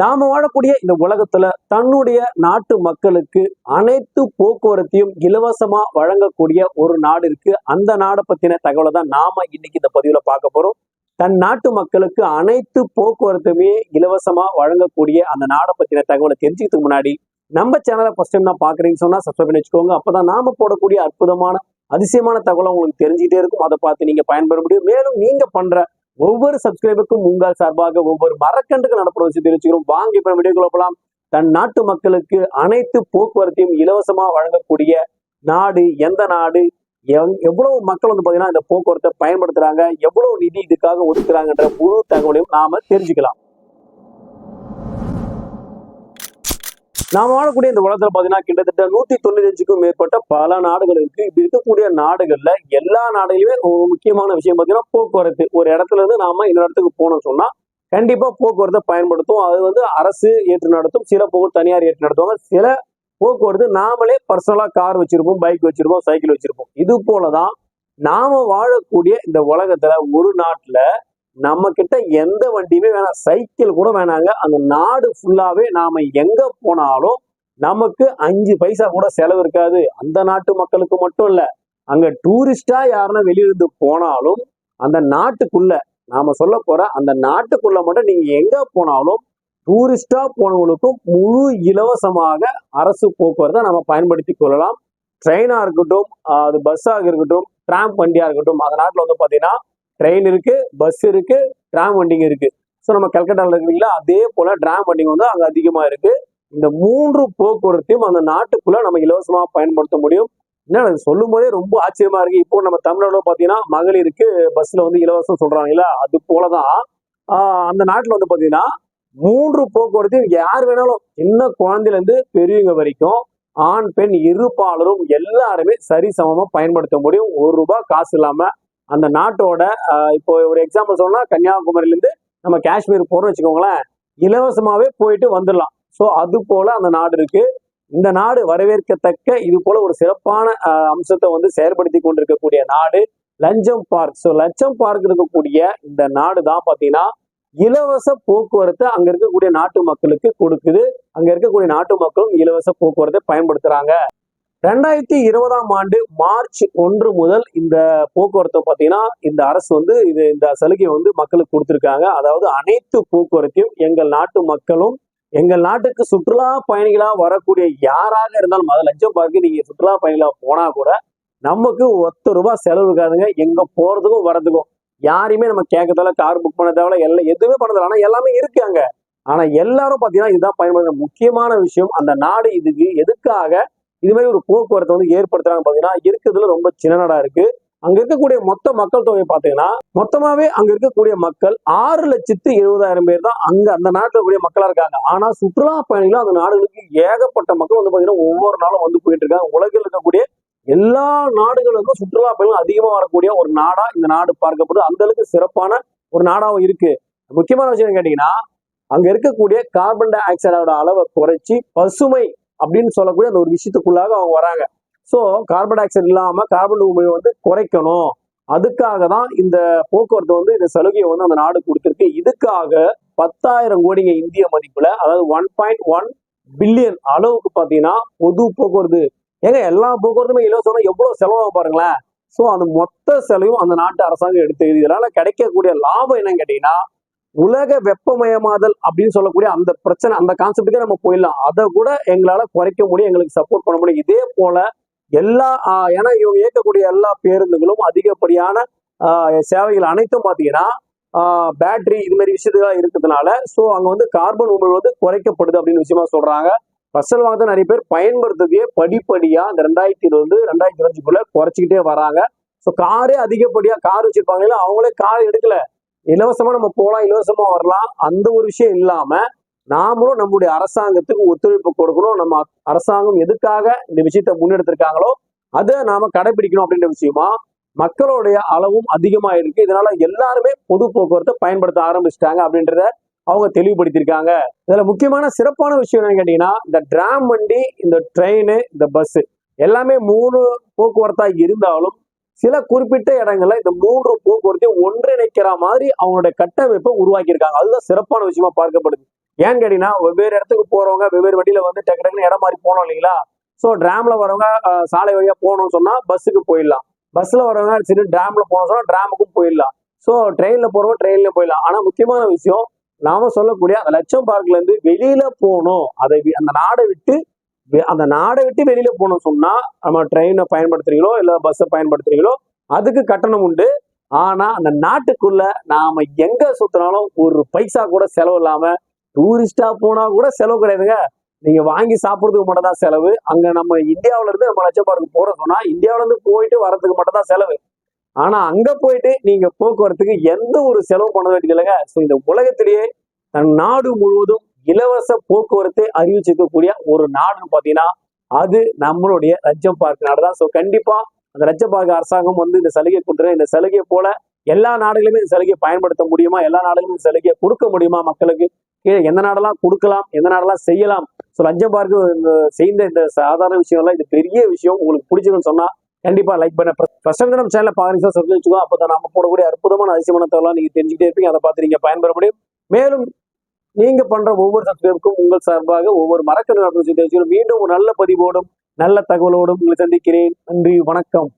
நாம வாழக்கூடிய இந்த உலகத்துல தன்னுடைய நாட்டு மக்களுக்கு அனைத்து போக்குவரத்தையும் இலவசமா வழங்கக்கூடிய ஒரு நாடு இருக்கு. அந்த நாடை பத்தின தகவலை தான் நாம இன்னைக்கு இந்த பதிவுல பார்க்க போறோம். தன் நாட்டு மக்களுக்கு அனைத்து போக்குவரத்துமே இலவசமா வழங்கக்கூடிய அந்த நாடை பத்தின தகவலை தெரிஞ்சுக்கிறதுக்கு முன்னாடி நம்ம சேனலை ஃபர்ஸ்ட் டைம் நான் பாக்குறீங்கன்னு சொன்னா சப்ஸ்கிரைப் பண்ணி வச்சுக்கோங்க. அப்பதான் நாம போடக்கூடிய அற்புதமான அதிசயமான தகவலை உங்களுக்கு தெரிஞ்சுக்கிட்டே இருக்கும். அதை பார்த்து நீங்க பயன்பெற முடியும். மேலும் நீங்க பண்ற ஒவ்வொரு சப்ஸ்கிரைபருக்கும் உங்கள் சார்பாக ஒவ்வொரு மரக்கண்டுகள் நடப்படும் விஷயம் தெரிவிச்சுக்கிறோம். வாங்க இப்ப வீடியோக்குள்ள போகலாம் தன் நாட்டு மக்களுக்கு அனைத்து போக்குவரத்தையும் இலவசமா வழங்கக்கூடிய நாடு எந்த நாடு? எவ்- எவ்வளவு மக்கள் வந்து பாத்தீங்கன்னா இந்த போக்குவரத்தை பயன்படுத்துறாங்க? எவ்வளவு நிதி இதுக்காக ஒதுக்குறாங்கன்ற முழு தகவலையும் நாம தெரிஞ்சுக்கலாம். நாம் வாழக்கூடிய இந்த உலகத்துல பாத்தீங்கன்னா கிட்டத்தட்ட நூத்தி தொண்ணூத்தி அஞ்சுக்கும் மேற்பட்ட பல நாடுகள் இருக்கு. இப்படி இருக்கக்கூடிய நாடுகள்ல எல்லா நாடுகளுமே முக்கியமான விஷயம் பாத்தீங்கன்னா போக்குவரத்து. ஒரு இடத்துல இருந்து நாம இந்த இடத்துக்கு போனோம் சொன்னா கண்டிப்பா போக்குவரத்தை பயன்படுத்தும் அது வந்து அரசு ஏற்று நடத்தும். சில போக்கு தனியார் ஏற்று நடத்துவாங்க. சில போக்குவரத்து நாமளே பர்சனலா கார் வச்சிருப்போம் பைக் வச்சிருப்போம் சைக்கிள் வச்சிருப்போம். இது போலதான் நாம வாழக்கூடிய இந்த உலகத்துல ஒரு நாட்டுல நம்ம கிட்ட எந்த வண்டியுமே வேணாம். சைக்கிள் கூட வேணாங்க. அந்த நாடு ஃபுல்லாவே நாம எங்க போனாலும் நமக்கு அஞ்சு பைசா கூட செலவு இருக்காது. அந்த நாட்டு மக்களுக்கு மட்டும் இல்ல. அங்க டூரிஸ்டா யாருன்னா வெளியிருந்து போனாலும் அந்த நாட்டுக்குள்ள நாம சொல்ல போற அந்த நாட்டுக்குள்ள மட்டும் நீங்க எங்க போனாலும் டூரிஸ்டா போனவங்களுக்கும் முழு இலவசமாக அரசு போக்குவரத்தை நம்ம பயன்படுத்தி கொள்ளலாம். ட்ரெயினா இருக்கட்டும் அது பஸ்ஸாக இருக்கட்டும் டிராம் வண்டியா இருக்கட்டும் அந்த நாட்டில் வந்து பாத்தீங்கன்னா ட்ரெயின் இருக்கு பஸ் இருக்கு டிராம் வண்டிங்க இருக்கு. ஸோ நம்ம கல்கட்டாவில் இருக்கிறீங்களா? அதே போல டிராம் வண்டிங்க வந்து அங்கே அதிகமாக இருக்கு. இந்த மூன்று போக்குவரத்தையும் அந்த நாட்டுக்குள்ள நம்ம இலவசமாக பயன்படுத்த முடியும். என்ன சொல்லும் போதே ரொம்ப ஆச்சரியமா இருக்கு. இப்போ நம்ம தமிழ்நாடுல பாத்தீங்கன்னா மகளிருக்கு பஸ்ல வந்து இலவசம் சொல்றாங்கல்ல அது போலதான். அந்த நாட்டுல வந்து பாத்தீங்கன்னா மூன்று போக்குவரத்தையும் யார் வேணாலும் சின்ன குழந்தையில இருந்து பெரியவங்க வரைக்கும் ஆண் பெண் இருப்பாளரும் எல்லாருமே சரிசமமா பயன்படுத்த முடியும். ஒரு ரூபாய் காசு இல்லாம அந்த நாட்டோட இப்போ ஒரு எக்ஸாம்பிள் சொன்னா கன்னியாகுமரியிலேருந்து நம்ம காஷ்மீர் போறோம்னு வச்சுக்கோங்களேன் இலவசமாவே போயிட்டு வந்துடலாம். ஸோ அது போல அந்த நாடு இருக்கு. இந்த நாடு வரவேற்கத்தக்க இது போல ஒரு சிறப்பான அம்சத்தை வந்து செயற்படுத்தி கொண்டிருக்கக்கூடிய நாடு லஞ்சம் பார்க். ஸோ லஞ்சம் பார்க் இருக்கக்கூடிய இந்த நாடு தான் பார்த்தீங்கன்னா இலவச போக்குவரத்தை அங்க இருக்கக்கூடிய நாட்டு மக்களுக்கு கொடுக்குது. அங்க இருக்கக்கூடிய நாட்டு மக்களும் இலவச போக்குவரத்தை பயன்படுத்துறாங்க. ரெண்டாயிரத்தி இருபதாம் ஆண்டு மார்ச் ஒன்று முதல் இந்த போக்குவரத்தை பார்த்தீங்கன்னா இந்த அரசு வந்து இது இந்த சலுகையை வந்து மக்களுக்கு கொடுத்துருக்காங்க. அதாவது அனைத்து போக்குவரத்தையும் எங்கள் நாட்டு மக்களும் எங்கள் நாட்டுக்கு சுற்றுலா பயணிகளா வரக்கூடிய யாராக இருந்தாலும் அதை லட்சம் பார்க்க நீங்க சுற்றுலா பயணிகளா போனா கூட நமக்கு ஒத்த ரூபாய் செலவு இருக்காதுங்க. எங்க போறதுக்கும் வரதுக்கும். யாரையுமே நம்ம கேட்கறதால கார் புக் பண்ண தேவையில்ல எல்லாம் எதுவுமே பண்ண ஆனால் எல்லாமே இருக்காங்க ஆனால் ஆனா எல்லாரும் பாத்தீங்கன்னா இதுதான் பயன்படுத்த முக்கியமான விஷயம். அந்த நாடு இதுக்கு எதுக்காக இது மாதிரி ஒரு போக்குவரத்தை வந்து ஏற்படுத்துறாங்க பாத்தீங்கன்னா இருக்கிறதுல ரொம்ப சின்ன நாடா இருக்கு. அங்க இருக்கக்கூடிய மொத்த மக்கள் தொகை பாத்தீங்கன்னா மொத்தமாவே அங்க இருக்கக்கூடிய மக்கள் ஆறு லட்சத்து எழுபதாயிரம் பேர் தான் அங்க அந்த நாட்டில் கூடிய மக்களா இருக்காங்க. ஆனா சுற்றுலா பயணிகளும் அந்த நாடுகளுக்கு ஏகப்பட்ட மக்கள் வந்து பாத்தீங்கன்னா ஒவ்வொரு நாளும் வந்து போயிட்டு இருக்காங்க. உலகில் இருக்கக்கூடிய எல்லா நாடுகளுக்கும் சுற்றுலா பயணிகள் அதிகமா வரக்கூடிய ஒரு நாடா இந்த நாடு பார்க்கப்படுது. அந்த அளவுக்கு சிறப்பான ஒரு நாடாவும் இருக்கு. முக்கியமான விஷயம் கேட்டீங்கன்னா அங்க இருக்கக்கூடிய கார்பன் டை ஆக்சைடோட அளவை குறைச்சி பசுமை அப்படின்னு சொல்லக்கூடிய அந்த ஒரு விஷயத்துக்குள்ளாக அவங்க வராங்க. ஸோ கார்பன் டை ஆக்சைடு இல்லாமல் கார்பன் உமிழை வந்து குறைக்கணும். அதுக்காக தான் இந்த போக்குவரத்து வந்து இந்த சலுகையை வந்து அந்த நாடு கொடுத்துருக்கு. இதுக்காக பத்தாயிரம் கோடிங்க இந்திய மதிப்புல அதாவது ஒன் பாயிண்ட் ஒன் பில்லியன் அளவுக்கு பார்த்தீங்கன்னா பொது போக்குவரத்து. ஏங்க எல்லா போக்குவரத்துமே இலவசம்னா எவ்வளவு செலவாகும் பாருங்களேன். ஸோ அந்த மொத்த செலவும் அந்த நாட்டு அரசாங்கம் எடுத்து இதனால கிடைக்கக்கூடிய லாபம் என்னன்னு கேட்டீங்கன்னா உலக வெப்பமயமாதல் அப்படின்னு சொல்லக்கூடிய அந்த பிரச்சனை அந்த கான்செப்டுக்கே நம்ம போயிடலாம். அதை கூட எங்களால குறைக்க முடியும் எங்களுக்கு சப்போர்ட் பண்ண முடியும். இதே போல எல்லா ஏன்னா இவங்க இயக்கக்கூடிய எல்லா பேருந்துகளும் அதிகப்படியான சேவைகள் அனைத்தும் பார்த்தீங்கன்னா பேட்டரி இது மாதிரி விஷயத்துலாம் இருக்கிறதுனால ஸோ அங்க வந்து கார்பன் உமிழ் வந்து குறைக்கப்படுது அப்படின்னு விஷயமா சொல்றாங்க. பர்சனல் வாங்க நிறைய பேர் பயன்படுத்துறதையே படிப்படியா இந்த ரெண்டாயிரத்தி இருபது ரெண்டாயிரத்தி இருபஞ்சுக்குள்ள குறைச்சிக்கிட்டே வராங்க. ஸோ காரே அதிகப்படியா கார் வச்சிருப்பாங்க. அவங்களே கார் எடுக்கல. இலவசமா நம்ம போகலாம் இலவசமா வரலாம். அந்த ஒரு விஷயம் இல்லாம நாமளும் நம்முடைய அரசாங்கத்துக்கு ஒத்துழைப்பு கொடுக்கணும். நம்ம அரசாங்கம் எதுக்காக இந்த விஷயத்த முன்னெடுத்திருக்காங்களோ அதை நாம கடைபிடிக்கணும் அப்படின்ற விஷயமா மக்களுடைய அளவும் அதிகமா இருக்கு. இதனால எல்லாருமே பொது போக்குவரத்தை பயன்படுத்த ஆரம்பிச்சிட்டாங்க அப்படின்றத அவங்க தெளிவுபடுத்தியிருக்காங்க. இதுல முக்கியமான சிறப்பான விஷயம் என்னன்னு கேட்டீங்கன்னா இந்த டிராம் வண்டி இந்த ட்ரெயின் இந்த பஸ் எல்லாமே மூணு போக்குவரத்தா இருந்தாலும் சில குறிப்பிட்ட இடங்கள்ல இந்த மூன்று போக்குவரத்தையும் ஒன்றிணைக்கிற மாதிரி அவங்களுடைய கட்டமைப்பை உருவாக்கியிருக்காங்க. அதுதான் சிறப்பான விஷயமா பார்க்கப்படுது. ஏன்னு கேட்டீங்கன்னா வெவ்வேறு இடத்துக்கு போறவங்க வெவ்வேறு வண்டியில வந்து டக்கு டக்குன்னு இடம் மாதிரி போனோம் இல்லைங்களா? ஸோ டிராம்ல வரவங்க சாலை வழியா போகணும்னு சொன்னா பஸ்ஸுக்கு போயிடலாம். பஸ்ல வரவங்க சரி டிராம்ல போகணும் சொன்னா டிராமுக்கும் போயிடலாம். ஸோ ட்ரெயின்ல போறவங்க ட்ரெயின்ல போயிடலாம். ஆனா முக்கியமான விஷயம் நாம சொல்லக்கூடிய அந்த லட்சம் பார்க்ல இருந்து வெளியில போகணும். அதை வி- அந்த நாடை விட்டு அந்த நாடை விட்டு வெளியில போகணும் சொன்னா நம்ம ட்ரெயினை பயன்படுத்துறீங்களோ இல்ல பஸ்ஸை பயன்படுத்துறீங்களோ அதுக்கு கட்டணம் உண்டு. ஆனா அந்த நாட்டுக்குள்ள நாம எங்க சுத்தினாலும் ஒரு பைசா கூட செலவு இல்லாம டூரிஸ்டா போனா கூட செலவு கிடையாதுங்க. நீங்க வாங்கி சாப்பிட்றதுக்கு மட்டும் தான் செலவு. அங்க நம்ம இந்தியாவில இருந்து நம்ம லட்சப்பாருக்கு போறோம் சொன்னா இந்தியாவில இருந்து போயிட்டு வரதுக்கு மட்டும் தான் செலவு. ஆனா அங்க போயிட்டு நீங்க போக்குவரத்துக்கு எந்த ஒரு செலவும் பண்ண வேண்டியது இல்லைங்க ஸோ இந்த உலகத்திலேயே தன் நாடு முழுவதும் இலவச போக்குவரத்தை அறிவிச்சிருக்கக்கூடிய ஒரு நாடுன்னு பாத்தீங்கன்னா அது நம்மளுடைய ரஜம் பார்க் நாடு தான். ஸோ கண்டிப்பா அந்த லட்சம் பார்க் அரசாங்கம் வந்து இந்த சலுகை கொடுத்துரு. இந்த சலுகையை போல எல்லா நாடுகளுமே இந்த சலுகையை பயன்படுத்த முடியுமா? எல்லா நாடுகளுமே இந்த சலுகையை கொடுக்க முடியுமா மக்களுக்கு? எந்த நாடெல்லாம் கொடுக்கலாம்? எந்த நாடெல்லாம் செய்யலாம்? ஸோ லஞ்சம் பார்க்க செய்த இந்த சாதாரண விஷயம் எல்லாம் இது பெரிய விஷயம். உங்களுக்கு பிடிச்சிருக்குன்னு சொன்னா கண்டிப்பா லைக் பண்ண பிரசங்கனம் சேனல பாருங்க சார் வச்சுக்கோ அப்பதான் நம்ம போடக்கூடிய அற்புதமான அதிசயமான தகவலாம் நீங்க தெரிஞ்சுக்கிட்டே இருப்பீங்க. அதை பார்த்து நீங்க பயன்பெற முடியும். மேலும் நீங்க பண்ற ஒவ்வொரு சப்ஸ்கிரைபுக்கும் உங்கள் சார்பாக ஒவ்வொரு மறக்க நடக்கும் மீண்டும் ஒரு நல்ல பதிவோடும் நல்ல தகவலோடும் உங்களை சந்திக்கிறேன். நன்றி வணக்கம்.